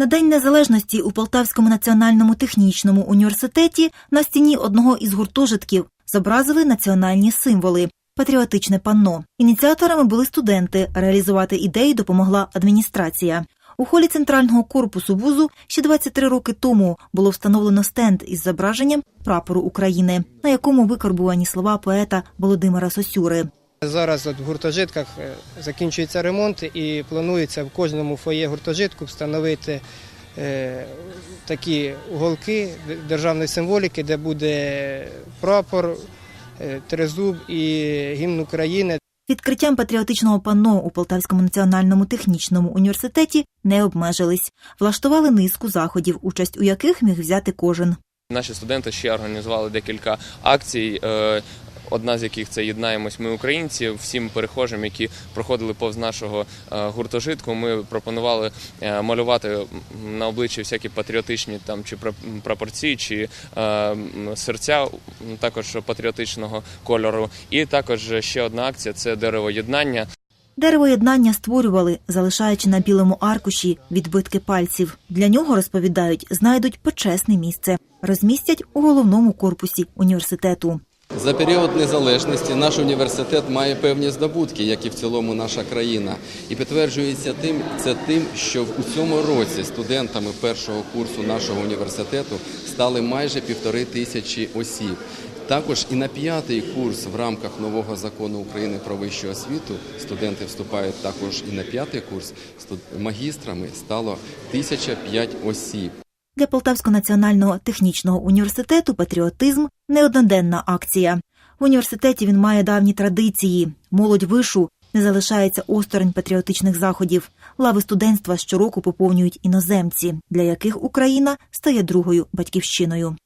На День Незалежності у Полтавському національному технічному університеті на стіні одного із гуртожитків зобразили національні символи. Патріотичне панно. Ініціаторами були студенти. Реалізувати ідеї допомогла адміністрація. У холі центрального корпусу вузу ще 23 роки тому було встановлено стенд із зображенням прапору України, на якому викарбувані слова поета Володимира Сосюри. Зараз от в гуртожитках е, закінчується ремонт і планується в кожному фоє гуртожитку встановити е, такі уголки державної символіки, де буде прапор, е, тризуб і гімн України. Відкриттям патріотичного панно у Полтавському національному технічному університеті не обмежились. Влаштували низку заходів, участь у яких міг взяти кожен. Наші студенти ще організували декілька акцій. Одна з яких це єднаємось ми українці. Всім перехожим, які проходили повз нашого е, гуртожитку. Ми пропонували е, малювати на обличчі всякі патріотичні там чи пра- прапорці, чи е, серця також патріотичного кольору. І також ще одна акція це дерево єднання. Дерево єднання створювали, залишаючи на білому аркуші відбитки пальців. Для нього розповідають, знайдуть почесне місце, розмістять у головному корпусі університету. За період незалежності наш університет має певні здобутки, як і в цілому наша країна. І підтверджується тим, це тим, що у цьому році студентами першого курсу нашого університету стали майже півтори тисячі осіб. Також і на п'ятий курс в рамках нового закону України про вищу освіту студенти вступають також і на п'ятий курс. Магістрами стало 1005 осіб. Для Полтавського національного технічного університету патріотизм неодноденна акція. В університеті він має давні традиції. Молодь вишу не залишається осторонь патріотичних заходів. Лави студентства щороку поповнюють іноземці, для яких Україна стає другою батьківщиною.